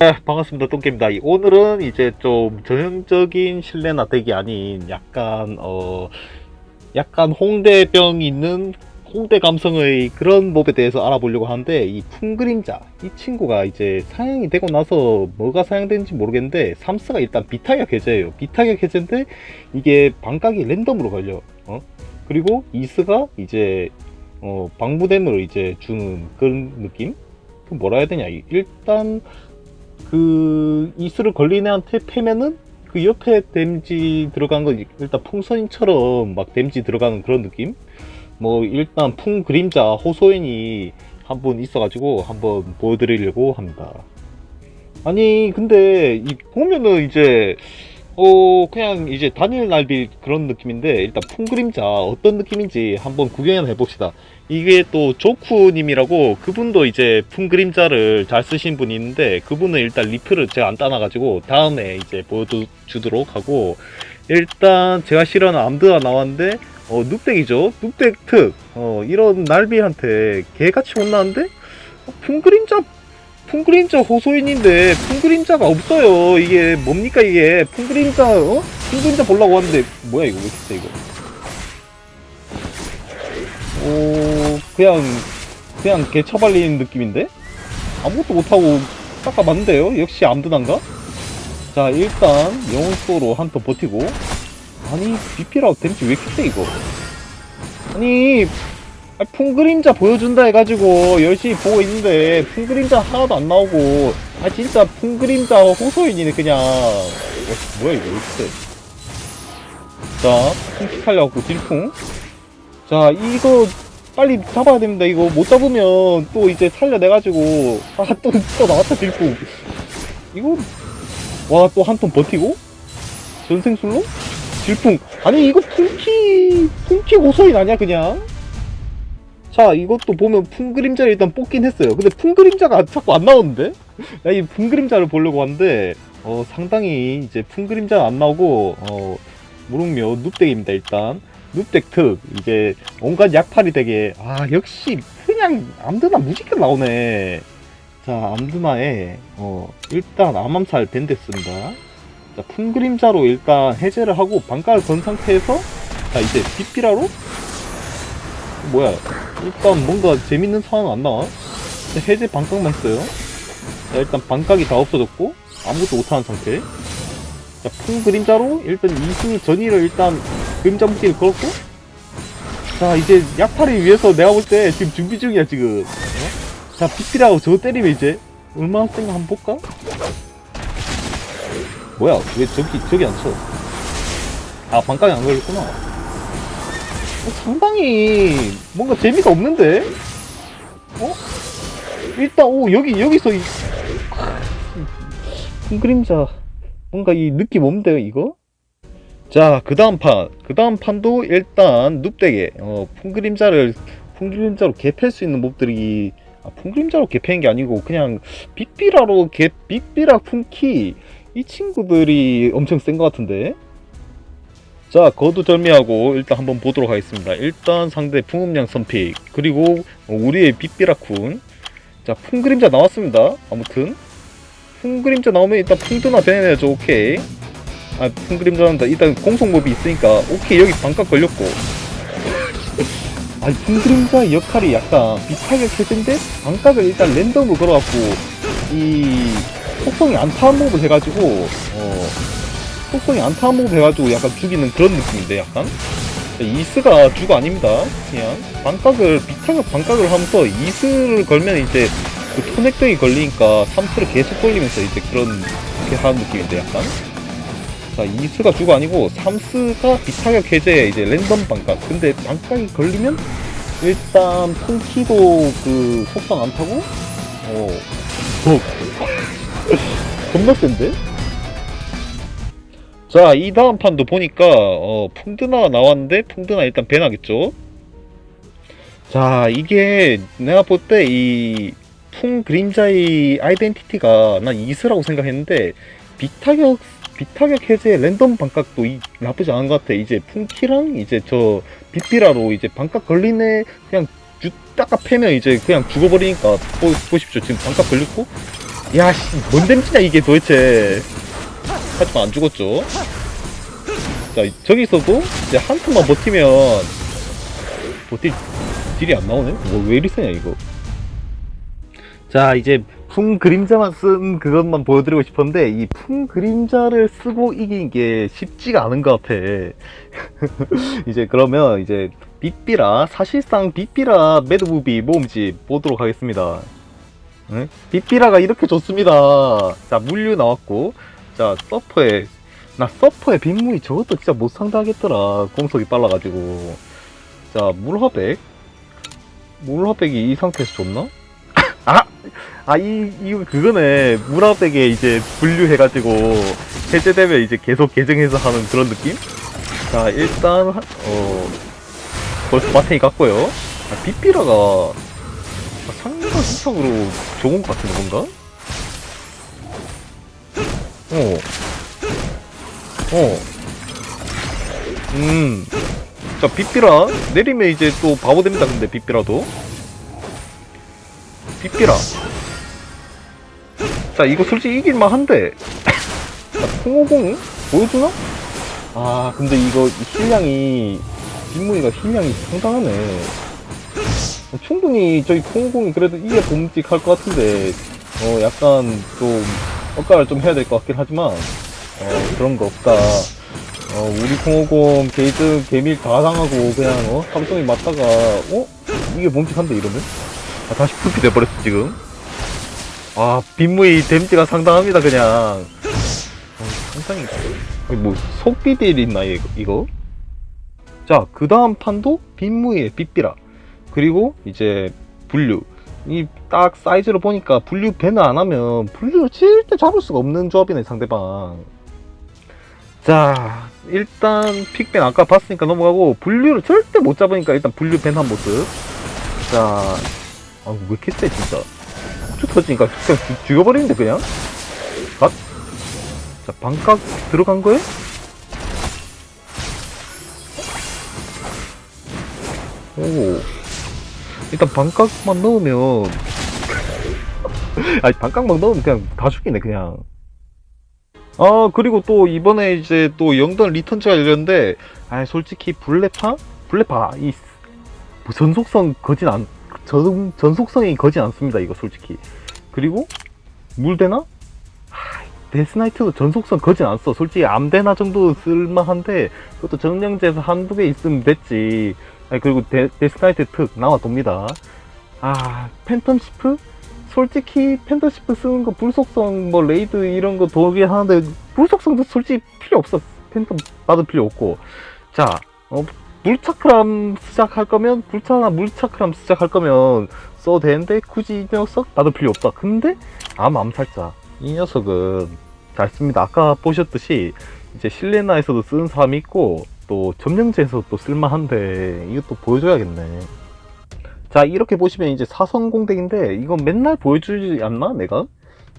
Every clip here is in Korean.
네, 반갑습니다. 똥개입니다. 이- 오늘은 이제 좀 전형적인 실내나 덱이 아닌 약간, 어, 약간 홍대병 있는 홍대 감성의 그런 몹에 대해서 알아보려고 하는데, 이 풍그림자, 이 친구가 이제 사양이 되고 나서 뭐가 사양되는지 모르겠는데, 삼스가 일단 비타격 해제예요. 비타격 해제인데, 이게 반각이 랜덤으로 걸려. 어? 그리고 이스가 이제, 어, 방부댐을 이제 주는 그런 느낌? 그 뭐라 해야 되냐. 이- 일단, 그 이슬을 걸린 애한테 패면은 그 옆에 데미지 들어간 거 일단 풍선인처럼 막 데미지 들어가는 그런 느낌? 뭐 일단 풍 그림자 호소인이 한 분 있어가지고 한번 보여드리려고 합니다. 아니 근데 이 보면은 이제 어 그냥 이제 단일 날비 그런 느낌인데 일단 풍 그림자 어떤 느낌인지 한번 구경해 해봅시다. 이게 또 조쿠님이라고 그분도 이제 풍 그림자를 잘 쓰신 분이 있는데 그분은 일단 리플을 제가 안 따놔가지고 다음에 이제 보여주도록 하고 일단 제가 싫어하는 암드가 나왔는데 어 눕덱이죠? 눕덱 특어 이런 날비한테 개같이 혼나는데? 어, 풍 그림자 풍 그림자 호소인인데 풍 그림자가 없어요. 이게 뭡니까 이게? 풍 그림자 어? 풍 그림자 보려고 왔는데 뭐야 이거? 왜 이렇게 세 이거 오 그냥 그냥 개 처발리는 느낌인데? 아무것도 못하고 닦아 맞는데요? 역시 암드난가? 자 일단 영혼소로 한 턴 버티고. 아니 BP라고 데미지 왜 이렇게 세 이거? 아니 아, 풍그림자 보여준다 해가지고 열심히 보고 있는데 풍그림자 하나도 안 나오고. 아 진짜 풍그림자 호소인이네 그냥. 어, 뭐야 이거 왜 이렇게 세? 자 풍키 살려갖고 딜풍 자 이거 빨리 잡아야 됩니다. 이거 못 잡으면 또 이제 살려내가지고 아 또 또 나왔다 딜풍 이거 와 또 한 턴 버티고? 전생술로? 질풍. 아니 이거 풍키 풍키 고소인 아니야 그냥? 자 이것도 보면 풍그림자를 일단 뽑긴 했어요. 근데 풍그림자가 자꾸 안 나오는데? 나 이 풍그림자를 보려고 하는데 어 상당히 이제 풍그림자가 안 나오고 어 무릉묘 눕덱입니다 일단 눕덱 특 이게 온갖 약팔이 되게 아 역시 그냥 암드나 무지개 나오네. 자 암드나에 어 일단 암암살 밴드 씁니다. 자 풍그림자로 일단 해제를 하고 반가를 건 상태에서 자 이제 빗비라로? 뭐야 일단 뭔가 재밌는 상황 안 나와? 해제 반각만 있어요. 자 일단 반각이 다 없어졌고 아무것도 못하는 상태. 자 풍 그림자로 일단 이승 전의를 일단 그림자 묶기를 걸었고 자 이제 약팔을 위해서 내가 볼 때 지금 준비 중이야 지금 어? 자 빗비라고 저거 때리면 이제 얼마나 센가 한번 볼까? 뭐야 왜 저기 저기 안 쳐? 아 반각이 안 걸렸구나. 어, 상당히 뭔가 재미가 없는데? 어? 일단 오 여기 여기서 이 큰 그림자 뭔가 이 느낌 없는데요 이거? 자 그 다음 판. 그 다음 판도 일단 눕되게 어 풍그림자를 풍그림자로 개팰 수 있는 몹들이 아 풍그림자로 개패는 게 아니고 그냥 빅비라로 개 빅비라 풍키. 이 친구들이 엄청 센 것 같은데? 자 거두절미하고 일단 한번 보도록 하겠습니다. 일단 상대 풍음양 선픽. 그리고 우리의 빅비라쿤. 자 풍그림자 나왔습니다. 아무튼. 풍그림자 나오면 일단 풍드나 되네죠. 오케이 아 풍그림자 나온다. 일단 공속몹이 있으니까 오케이 여기 반값 걸렸고. 아니 풍그림자 역할이 약간 비타격 해제인데 반값을 일단 랜덤으로 걸어갖고 이 속성이 안 타는 몹을 해가지고 어 속성이 안 타는 몹을 해가지고 약간 죽이는 그런 느낌인데 약간? 이스가 주가 아닙니다 그냥. 반각을 비타격 반각을 하면서 이스를 걸면 이제 그 토넥덕이 걸리니까 3스를 계속 걸리면서 이제 그런 게 하는 느낌인데 약간 자 이스가 주가 아니고 3스가 비타격 해제 이제 랜덤 반각 근데 반각이 걸리면 일단 폰키도 그 속성 안 타고 어더 겁나 센데? 자, 이 다음 판도 보니까, 어, 풍드나 나왔는데, 풍드나 일단 배나겠죠? 자, 이게, 내가 볼 때, 이, 풍 그림자의 아이덴티티가, 난 이스라고 생각했는데, 비타격, 비타격 해제 랜덤 반각도 이, 나쁘지 않은 것 같아. 이제 풍키랑, 이제 저, 빗비라로 이제 반각 걸리네, 그냥, 주, 닦아 패면 이제 그냥 죽어버리니까, 보, 보십시오. 지금 반각 걸렸고, 야씨 뭔 댐지냐 이게 도대체. 하지만 안 죽었죠. 자 저기서도 이제 한 턴만 버티면 버틸 딜이 안 나오네? 뭐왜 이리 세냐 이거. 자 이제 풍 그림자만 쓴 그것만 보여드리고 싶었는데 이 풍 그림자를 쓰고 이긴 게 쉽지가 않은 것 같아. 이제 그러면 이제 빗비라 사실상 빗비라 매드무비 모음집 보도록 하겠습니다. 응? 빗비라가 이렇게 좋습니다. 자 물류 나왔고 자 서퍼에 나 서퍼에 빗무이 저것도 진짜 못 상대하겠더라. 공속이 빨라가지고. 자 물화백. 물화백이 이 상태에서 좋나? 아! 아, 이, 이거 그거네. 물화백에 이제 분류해가지고 해제되면 이제 계속 계정해서 하는 그런 느낌? 자, 일단, 어, 벌써 마탱이 갔고요. 아, 빗비라가 아, 상대가 수상으로 좋은 것 같은데, 뭔가? 어. 어. 음. 자, 빗비라. 내리면 이제 또 바보 됩니다, 근데, 빗비라도. 빗비라. 자, 이거 솔직히 이길만 한데. 자, 통오공 보여주나? 아, 근데 이거 힐량이, 빗무이가 힐량이 상당하네. 어, 충분히 저기 통오공이 그래도 이게 봄직할 것 같은데, 어, 약간 좀, 억가를 좀 해야 될 것 같긴 하지만, 어, 그런 거 없다. 어, 우리 통오공 게이드 개밀 다 당하고 그냥, 어, 삼성이 맞다가, 어? 이게 봄직한데 이러면? 아, 다시 풀피 돼버렸어, 지금. 아, 빗무이 댐지가 상당합니다, 그냥. 어, 상당히. 뭐, 속비딜 있나, 이거? 이거? 자, 그 다음 판도 빗무이의 빗비라. 그리고 이제 분류. 이 딱 사이즈로 보니까 분류 배는 안 하면 분류를 절대 잡을 수가 없는 조합이네, 상대방. 자, 일단 픽밴 아까 봤으니까 넘어가고 분류를 절대 못 잡으니까 일단 분류 밴한 모습. 자, 아, 왜 이렇게 세, 진짜. 쭉 터지니까 그냥 죽- 죽여버리는데, 그냥? 갓? 자, 반각 들어간 거에? 오. 일단 반각만 넣으면. 아니, 반각만 넣으면 그냥 다 죽이네, 그냥. 아, 그리고 또 이번에 이제 또 영던 리턴즈가 열렸는데, 아 솔직히 블레파? 블레파, 이, 뭐 전속성 거진 않, 전, 전속성이 거진 않습니다, 이거 솔직히. 그리고, 물대나? 하, 데스나이트도 전속성 거진 않어. 솔직히 암대나 정도 쓸만한데, 그것도 정령제에서 한두 개 있으면 됐지. 아니, 그리고 데, 데스나이트 특 나와 돕니다. 아, 팬텀 시프? 솔직히 팬텀 시프 쓰는 거 불속성, 뭐, 레이드 이런 거 도움이 하는데, 불속성도 솔직히 필요 없어. 팬텀 받을 필요 없고. 자, 어, 물차크람 시작할 거면 불차나 물차크람 시작할 거면 써도 되는데 굳이 이 녀석 받을 필요 없다. 근데 암 암살자 이 녀석은 잘 씁니다. 아까 보셨듯이 이제 실레나에서도 쓰는 사람이 있고 또 점령제에서 또 쓸만한데 이것도 보여줘야겠네. 자 이렇게 보시면 이제 사성 공덱인데 이건 맨날 보여주지 않나 내가?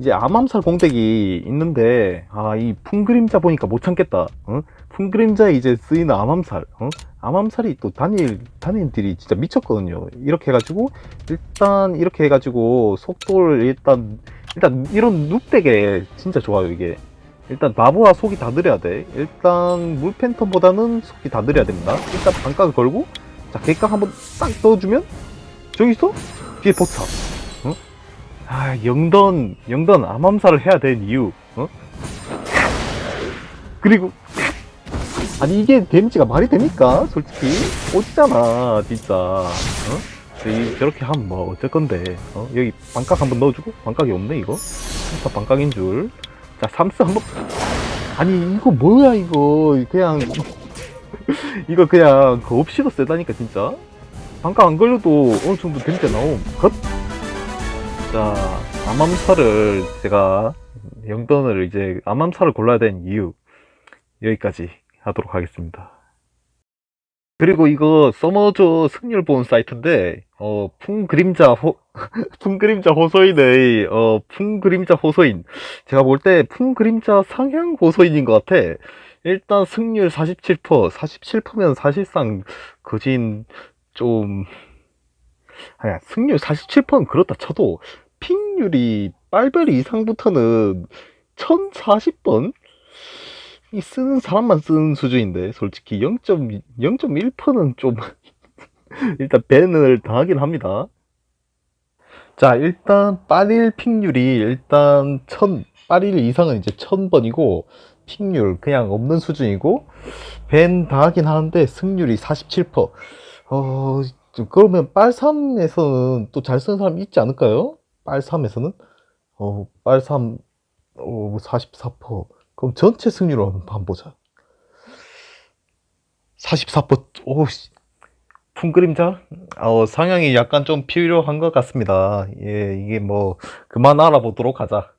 이제 암암살 공덱이 있는데 아 이 풍그림자 보니까 못 참겠다. 어? 풍그림자에 이제 쓰이는 암암살, 어? 암암살이 또 단일, 단일들이 진짜 미쳤거든요. 이렇게 해가지고, 일단, 이렇게 해가지고, 속도를 일단, 일단, 이런 눕덱에 진짜 좋아요, 이게. 일단, 나보와 속이 다 느려야 돼. 일단, 물팬텀보다는 속이 다 느려야 됩니다. 일단, 반각을 걸고, 자, 객각 한번 딱 넣어주면, 저기서, 뒤에 포탑. 어? 아, 영던, 영던 암암살을 해야 되는 이유, 어? 그리고, 아니 이게 데미지가 말이 됩니까? 솔직히 오지잖아 진짜 어? 이, 저렇게 하면 뭐 어쩔 건데 어? 여기 반각 한번 넣어주고 반각이 없네 이거 진짜 반각인 줄자 삼스 한번 아니 이거 뭐야 이거 그냥 이거 그냥 그 없이도 세다니까 진짜 반각 안 걸려도 어느 정도 데미지가 나옴 컷 자 암암사를 제가 영던을 이제 암암사를 골라야 되는 이유 여기까지 하도록 하겠습니다. 그리고 이거 서머저 승률 본 사이트인데 어 풍그림자 호 풍그림자 호소인의 어 풍그림자 호소인 제가 볼 때 풍그림자 상향 호소인인 것 같아. 일단 승률 47% 47%면 사실상 거진 좀 아니야 승률 47%는 그렇다 쳐도 핑 픽률이 빨별이 이상부터는 1040번? 이 쓰는 사람만 쓰는 수준인데 솔직히 0.0.1%는 좀 일단 밴을 당하긴 합니다. 자, 일단 빠릴 픽률이 일단 1000 빠릴 이상은 이제 1000번이고 픽률 그냥 없는 수준이고 밴 당하긴 하는데 승률이 47%. 어, 좀 그러면 빨삼에서는 또 잘 쓰는 사람이 있지 않을까요? 빨삼에서는? 어, 빨삼 어, 44%. 그럼 전체 승률을 한번 보자. 44%. 오, 씨. 풍그림자? 어, 상향이 약간 좀 필요한 것 같습니다. 예, 이게 뭐, 그만 알아보도록 하자.